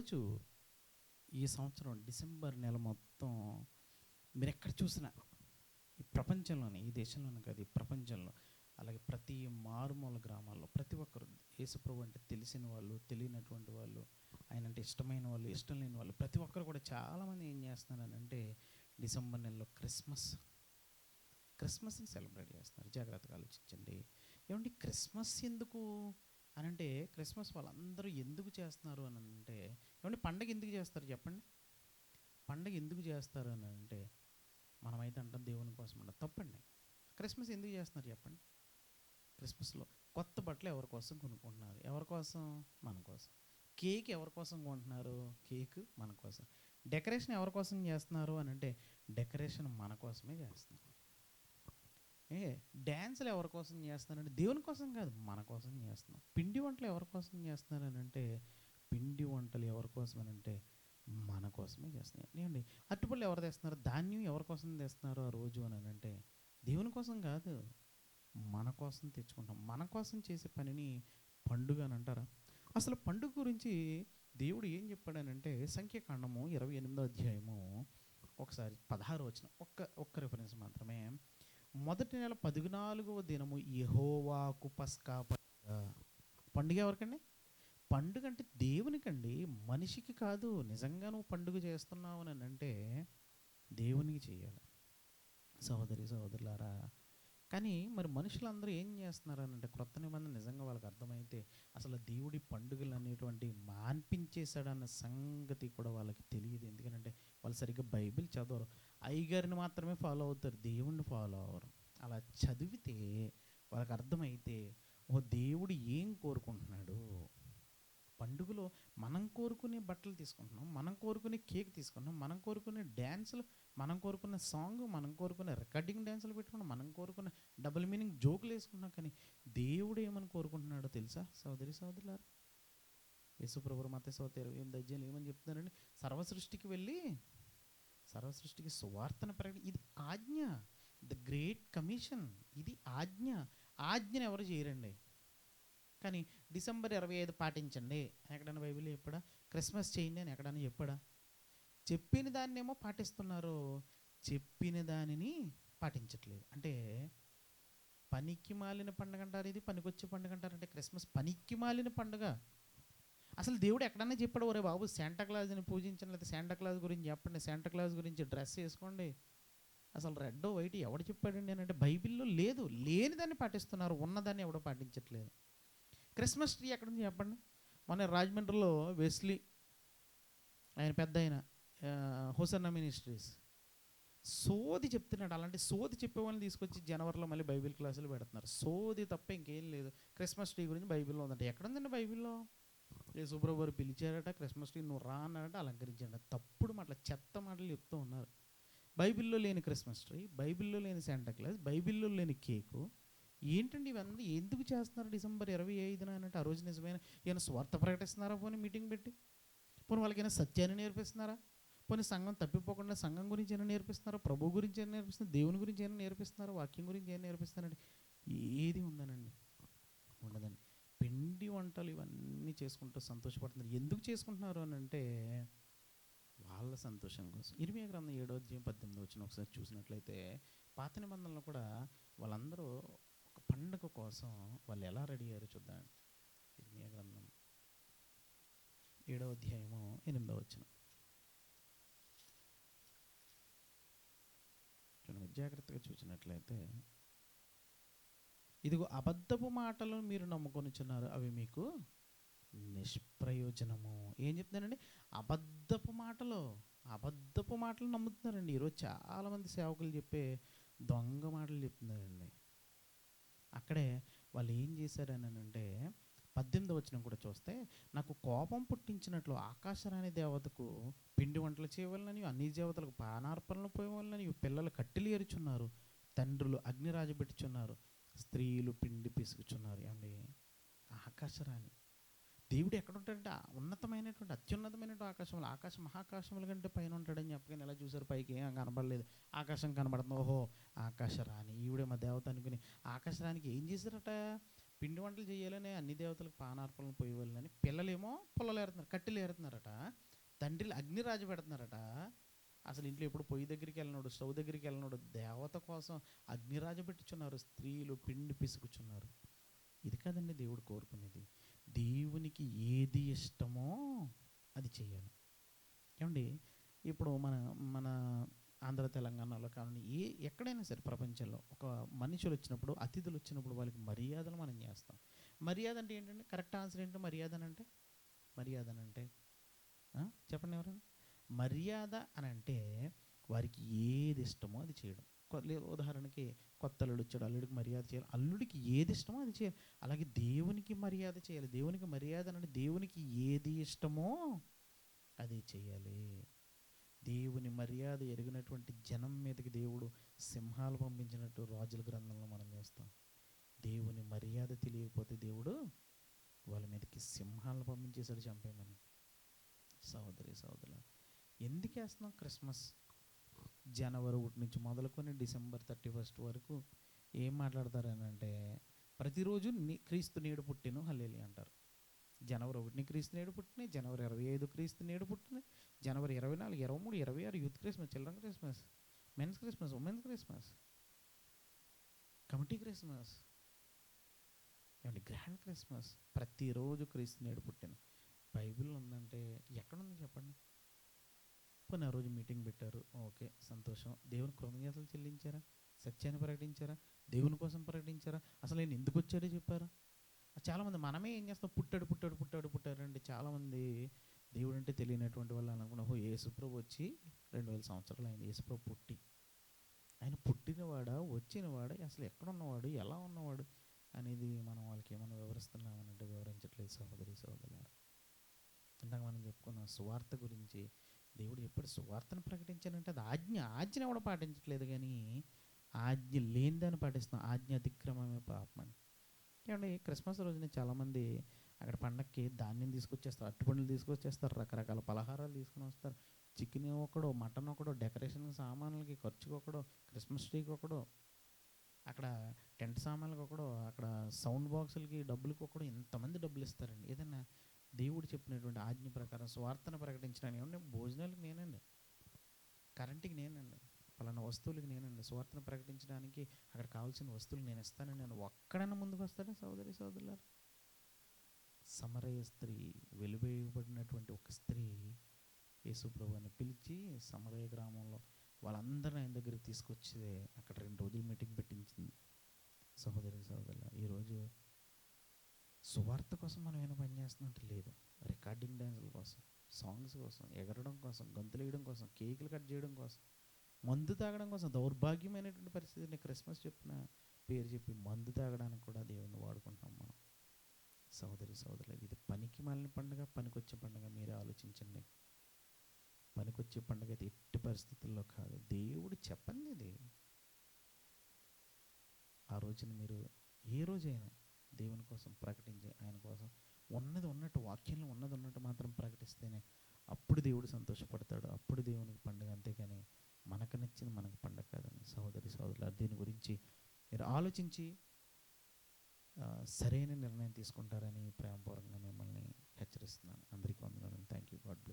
రోజు ఈ సంవత్సరం డిసెంబర్ నెల మొత్తం మీరు ఎక్కడ చూసినా ఈ ప్రపంచంలోనే ఈ దేశంలోనే కాదు ఈ ప్రపంచంలో అలాగే ప్రతి మారుమూల గ్రామాల్లో ప్రతి ఒక్కరు యేసుప్రభు అంటే తెలిసిన వాళ్ళు తెలియనటువంటి వాళ్ళు ఆయన అంటే ఇష్టమైన వాళ్ళు ఇష్టం లేని వాళ్ళు ప్రతి ఒక్కరు కూడా చాలామంది ఏం చేస్తున్నారు అంటే డిసెంబర్ నెలలో క్రిస్మస్ క్రిస్మస్ని సెలబ్రేట్ చేస్తున్నారు. జాగ్రత్తగా ఆలోచించండి. ఏమండి క్రిస్మస్ ఎందుకు? అని అంటే క్రిస్మస్ వాళ్ళందరూ ఎందుకు చేస్తున్నారు అని అంటే ఏమంటే పండగ ఎందుకు చేస్తారు చెప్పండి? పండగ ఎందుకు చేస్తారు అని అంటే మనమైతే అంటాం దేవుని కోసం అంటాం. తప్పండి. క్రిస్మస్ ఎందుకు చేస్తున్నారు చెప్పండి? క్రిస్మస్లో కొత్త బట్టలు ఎవరి కోసం కొనుక్కుంటున్నారు? ఎవరి కోసం? మన కోసం. కేక్ ఎవరి కోసం కొంటున్నారు? కేక్ మన కోసం. డెకరేషన్ ఎవరి కోసం చేస్తున్నారు అని అంటే డెకరేషన్ మన కోసమే చేస్తున్నారు. ఏ డ్యాన్సులు ఎవరి కోసం చేస్తున్నారంటే దేవుని కోసం కాదు మన కోసం చేస్తున్నాం పిండి వంటలు ఎవరి కోసం అని అంటే పిండి వంటలు ఎవరి కోసమనంటే మన కోసమే చేస్తున్నాయి. అండి అట్టుపళ్ళు ఎవరు తెస్తున్నారు? ధాన్యం ఎవరి కోసం తెస్తున్నారు ఆ రోజు అని అంటే దేవుని కోసం కాదు. మన కోసం తెచ్చుకుంటాం. మన కోసం చేసే పనిని పండుగ అని అంటారా? అసలు పండుగ గురించి దేవుడు ఏం చెప్పాడనంటే సంఖ్యాకాండము ఇరవై ఎనిమిదో అధ్యాయము ఒకసారి పదహారు వచ్చిన ఒక్క ఒక్క రిఫరెన్స్ మాత్రమే. మొదటి నెల పద్నాలుగవ దినము యహోవాకు పస్కా పండుగ పండుగ ఎవరికండి? పండుగ అంటే దేవునికండి. మనిషికి కాదు. నిజంగా నువ్వు పండుగ చేస్తున్నావు అని అంటే దేవునికి చేయాలి. సహోదరి సహోదరులారా. కానీ మరి మనుషులందరూ ఏం చేస్తున్నారు అంటే క్రొత్త నిబంధన నిజంగా వాళ్ళకి అర్థమైతే అసలు దేవుడి పండుగలు అనేటువంటి మాన్పించేశాడన్న సంగతి కూడా వాళ్ళకి తెలియదు. ఎందుకంటే వాళ్ళు సరిగ్గా బైబిల్ చదవరు. అయ్యగారిని మాత్రమే ఫాలో అవుతారు. దేవుణ్ణి ఫాలో అవ్వరు. అలా చదివితే వాళ్ళకి అర్థమైతే ఓ దేవుడు ఏం కోరుకుంటున్నాడు? పండుగలో మనం కోరుకునే బట్టలు తీసుకుంటున్నాం మనం కోరుకునే కేక్ తీసుకుంటున్నాం మనం కోరుకునే డ్యాన్సులు మనం కోరుకున్న సాంగ్ మనం కోరుకునే రికార్డింగ్ డ్యాన్సులు పెట్టుకున్నాం మనం కోరుకున్న డబుల్ మీనింగ్ జోకులు వేసుకున్నాం కానీ దేవుడు ఏమని కోరుకుంటున్నాడో తెలుసా? సోదరి సోదరులారు యేసుప్రభు మత సోత ఇరవై ఎనిమిది ఏమని చెప్తున్నారండి? సర్వ సృష్టికి వెళ్ళి సర్వ సృష్టికి సువార్తన ఇది ఆజ్ఞ ద గ్రేట్ కమిషన్ ఇది ఆజ్ఞ ఆజ్ఞను ఎవరు చేయరండి? కానీ డిసెంబర్ ఇరవై ఐదు పాటించండి. ఎక్కడైనా బైబిల్ ఎప్పుడా క్రిస్మస్ చేయండి అని ఎక్కడైనా చెప్పాడా? చెప్పిన దాన్నేమో పాటిస్తున్నారు. చెప్పిన దానిని పాటించట్లేదు. అంటే పనికి మాలిన పండుగ అంటారు ఇది పనికొచ్చే పండుగ అంటారు. అంటే క్రిస్మస్ పనికి మాలిన పండుగ. అసలు దేవుడు ఎక్కడన్నా చెప్పాడు ఒరే బాబు శాంటా క్లాస్ని పూజించండి లేదా శాంటా గురించి చెప్పండి శాంటా క్లాస్ గురించి డ్రెస్ వేసుకోండి. అసలు రెడ్ వైట్ ఎవడు చెప్పాడండి అని అంటే బైబిల్లో లేదు. లేని దాన్ని పాటిస్తున్నారు ఉన్నదాన్ని ఎవడో పాటించట్లేదు. క్రిస్మస్ ట్రీ ఎక్కడ నుంచి చెప్పండి? మన రాజమండ్రిలో వెస్లీ ఆయన పెద్ద ఆయన హుసన్న మినిస్ట్రీస్. సోది చెప్తున్నాడు. అలాంటి సోది చెప్పే వాళ్ళని తీసుకొచ్చి జనవరిలో మళ్ళీ బైబిల్ క్లాసులు పెడుతున్నారు. సోది తప్ప ఇంకేం లేదు. క్రిస్మస్ ట్రీ గురించి బైబిల్లో ఉందంటే. ఎక్కడ ఉందండి బైబిల్లో? యేసుప్రభు వారు పిలిచారట క్రిస్మస్ ట్రీ నువ్వు రా అన్నారట అలంకరించాడట తప్పుడు మాటలు చెత్త మాటలు చెప్తూ ఉన్నారు. బైబిల్లో లేని క్రిస్మస్ ట్రీ బైబిల్లో లేని శాంటా క్లాస్ బైబిల్లో లేని కేకు ఏంటండి ఇవన్నీ? ఎందుకు చేస్తున్నారు డిసెంబర్ ఇరవై ఐదున అంటే ఆ రోజు నిజమైన ఏమైనా స్వార్థ ప్రకటిస్తున్నారా పోనీ మీటింగ్ పెట్టి? పోనీ వాళ్ళకైనా సత్యాన్ని నేర్పిస్తున్నారా? పోనీ సంఘం తప్పిపోకుండా సంఘం గురించి ఏమైనా నేర్పిస్తున్నారా? ప్రభు గురించి ఏమైనా నేర్పిస్తున్నారు దేవుని గురించి ఏమైనా నేర్పిస్తున్నారా? వాక్యం గురించి ఏమైనా నేర్పిస్తున్నారండి? ఏది ఉందనండి ఉండదండి. పిండి వంటలు ఇవన్నీ చేసుకుంటూ సంతోషపడుతున్నారు. ఎందుకు చేసుకుంటున్నారు అని అంటే వాళ్ళ సంతోషం కోసం. ఇరిమియా గ్రంథం ఏడో అధ్యాయం పద్దెనిమిది వచ్చిన ఒకసారి చూసినట్లయితే పాత నిబంధనలు కూడా వాళ్ళందరూ పండుగ కోసం వాళ్ళు ఎలా రెడీ అయ్యారో చూద్దాం గ్రంథం ఏడో అధ్యాయము ఎనిమిదవ వచ్చిన చూడండి జాగ్రత్తగా చూసినట్లయితే ఇదిగో అబద్ధపు మాటలు మీరు నమ్ముకొనిచున్నారు అవి మీకు నిష్ప్రయోజనము. ఏం చెప్తున్నానండి అబద్ధపు మాటలు అబద్ధపు మాటలు నమ్ముతున్నారండి. ఈరోజు చాలామంది సేవకులు చెప్పే దొంగ మాటలు చెప్తున్నారండి. అక్కడే వాళ్ళు ఏం చేశారని అంటే పద్దెనిమిది వచ్చిన కూడా చూస్తే నాకు కోపం పుట్టించినట్లు ఆకాశరాణి దేవతకు పిండి వంటలు చేయవలనని అన్ని దేవతలకు పానార్పణలు పోయవలనని పిల్లలు కట్టెలు ఏరుచున్నారు తండ్రులు అగ్ని రాజబెట్టుచున్నారు స్త్రీలు పిండి పిసుకుచున్నారు. ఏమండి? ఆకాశరాణి. దేవుడు ఎక్కడుంటాడంటే? ఉన్నతమైనటువంటి అత్యున్నతమైనటువంటి ఆకాశంలో ఆకాశ మహాకాశముల కంటే పైన ఉంటాడని చెప్పగానే ఎలా చూసారు పైకి? ఏం కనబడలేదు. ఆకాశం కనబడుతుంది. ఓహో ఆకాశరాణి ఈవిడే మా దేవత అనుకుని ఆకాశరానికి ఏం చేశారట? పిండి వంటలు చేయాలని అన్ని దేవతలకు పానార్పణలు పోయేవాళ్ళని పిల్లలేమో పొలలు ఏరుతున్నారు కట్టెలు ఏరుతున్నారట తండ్రిలు అగ్నిరాజు పెడుతున్నారట. అసలు ఇంట్లో ఎప్పుడు పొయ్యి దగ్గరికి వెళ్ళినాడు స్టవ్ దగ్గరికి వెళ్ళినాడు దేవత కోసం అగ్నిరాజు పెట్టుచున్నారు. స్త్రీలు పిండి పిసుకుచున్నారు. ఇది కాదండి దేవుడు కోరుకునేది. దేవునికి ఏది ఇష్టమో అది చేయాలి ఏమండి? ఇప్పుడు మన మన ఆంధ్ర తెలంగాణలో కానీ ఏ ఎక్కడైనా సరే ప్రపంచంలో ఒక మనుషులు వచ్చినప్పుడు అతిథులు వచ్చినప్పుడు వాళ్ళకి మర్యాదలు మనం చేస్తాం. మర్యాద అంటే ఏంటంటే కరెక్ట్ ఆన్సర్ ఏంటో? మర్యాద అని అంటే? మర్యాద అని అంటే? చెప్పండి ఎవరైనా? మర్యాద అని అంటే వారికి ఏది ఇష్టమో అది చేయడం. ఉదాహరణకి కొత్త అల్లుడు వచ్చాడు అల్లుడికి మర్యాద చేయాలి. అల్లుడికి ఏది ఇష్టమో అది చేయాలి. అలాగే దేవునికి మర్యాద చేయాలి. దేవునికి మర్యాద అంటే దేవునికి ఏది ఇష్టమో అది చేయాలి. దేవుని మర్యాద ఎరిగినటువంటి జనం మీదకి దేవుడు సింహాలు పంపించినట్టు రాజుల గ్రంథంలో మనం చేస్తాం. దేవుని మర్యాద తెలియకపోతే దేవుడు వాళ్ళ మీదకి సింహాలను పంపించేశాడు చంపేయమని. సహోదరి సహోదరు ఎందుకు వేస్తున్నాం క్రిస్మస్? జనవరి ఒకటి నుంచి మొదలుకొని డిసెంబర్ థర్టీ ఫస్ట్ వరకు ఏం మాట్లాడతారని అంటే ప్రతిరోజు నీ క్రీస్తు నేడు పుట్టిను హల్లేలి అంటారు. జనవరి ఒకటిని క్రీస్తు నేడు పుట్టిన జనవరి ఇరవై ఐదు క్రీస్తు నేడు పుట్టిన జనవరి ఇరవై నాలుగు ఇరవై మూడు ఇరవై ఆరు youth Christmas children Christmas men's Christmas women's Christmas committee Christmas ఏమంటే గ్రాండ్ క్రిస్మస్ ప్రతిరోజు క్రీస్తు నేడు పుట్టిన. బైబిల్ ఉందంటే ఎక్కడుంది చెప్పండి? పోనీ ఆ రోజు మీటింగ్ పెట్టారు. ఓకే సంతోషం. దేవుని కృతజ్ఞతలు చెల్లించారా? సత్యాన్ని ప్రకటించారా? దేవుని కోసం ప్రకటించారా? అసలు నేను ఎందుకు వచ్చాడో చెప్పారా? చాలామంది మనమే ఏం చేస్తాం? పుట్టాడు పుట్టాడు పుట్టాడు పుట్టారంటే చాలామంది దేవుడు అంటే తెలియనటువంటి వాళ్ళు అనుకున్న ఓ యేసుప్రభు వచ్చి రెండు వేల సంవత్సరాలు ఆయన యేసుప్రభు పుట్టి. ఆయన పుట్టినవాడా? వచ్చినవాడా? అసలు ఎక్కడున్నవాడు? ఎలా ఉన్నవాడు? అనేది మనం వాళ్ళకి ఏమైనా వివరిస్తున్నామనంటే వివరించట్లేదు సహోదరి సహోదరులారా. ఇందాక మనం చెప్పుకున్న సువార్త గురించి దేవుడు ఎప్పుడు సువార్తను ప్రకటించానంటే అది ఆజ్ఞ ఆజ్ఞ కూడా పాటించట్లేదు కానీ ఆజ్ఞ లేనిదని పాటిస్తున్నాం. ఆజ్ఞ అతిక్రమమే పాపమని ఏమండి క్రిస్మస్ రోజున చాలామంది అక్కడ పండక్కి ధాన్యం తీసుకొచ్చేస్తారు అట్టుపండ్లు తీసుకొచ్చేస్తారు రకరకాల పలహారాలు తీసుకుని వస్తారు. చికెన్ ఒకడో మటన్ ఒకడో డెకరేషన్ సామాన్లకి ఖర్చుకి ఒకడో క్రిస్మస్ ట్రీకి ఒకడో అక్కడ టెంట్ సామాన్లకి ఒకడో అక్కడ సౌండ్ బాక్సులకి డబ్బులకి ఒకడో ఎంతమంది డబ్బులు ఇస్తారండి. ఏదైనా దేవుడు చెప్పినటువంటి ఆజ్ఞ ప్రకారం స్వార్థను ప్రకటించడానికి ఏమంటే భోజనాలకు నేనండి. కరెంటుకి నేనండి. పలానా వస్తువులకి నేనండి. స్వార్థను ప్రకటించడానికి అక్కడ కావాల్సిన వస్తువులు నేను ఇస్తానని నేను ఒక్కడైనా ముందుకు వస్తాడా? సోదరి సోదరులారు సమరయ స్త్రీ వెలువేయబడినటువంటి ఒక స్త్రీ యేసుప్రభుని పిలిచి సమరయ గ్రామంలో వాళ్ళందరిని ఆయన దగ్గరికి తీసుకొచ్చి అక్కడ రెండు రోజులు మీటింగ్ పెట్టించింది. సహోదరి సహోదరుల ఈరోజు సువార్త కోసం మనం ఏమైనా పని చేస్తున్నట్టు లేదు. రికార్డింగ్ డ్యాన్సుల కోసం సాంగ్స్ కోసం ఎగరడం కోసం గంతులు వేయడం కోసం కేకులు కట్ చేయడం కోసం మందు తాగడం కోసం దౌర్భాగ్యమైనటువంటి పరిస్థితిని క్రిస్మస్ చెప్పిన పేరు చెప్పి మందు తాగడానికి కూడా దేవుని వాడుకుంటాం మనం. సోదరి సోదరులు ఇది పనికి మాలిన పండుగ పనికొచ్చే పండుగ మీరే ఆలోచించండి. పనికొచ్చే పండుగ అయితే ఎట్టి పరిస్థితుల్లో కాదు. దేవుడు చెప్పండి ఇది. ఆ రోజున మీరు ఏ రోజైనా దేవుని కోసం ప్రకటించి ఆయన కోసం ఉన్నది ఉన్నట్టు వాక్యంలో ఉన్నది ఉన్నట్టు మాత్రం ప్రకటిస్తేనే అప్పుడు దేవుడు సంతోషపడతాడు. అప్పుడు దేవునికి పండుగ అంతేగాని మనకు నచ్చింది మనకు పండగ కాదని సహోదరి సహోదరులు దీని గురించి మీరు ఆలోచించి సరైన నిర్ణయం తీసుకుంటారని ప్రేమపూర్వకంగా మిమ్మల్ని హెచ్చరిస్తున్నాను. అందరికీ వందనాలు. Thank you. గాడ్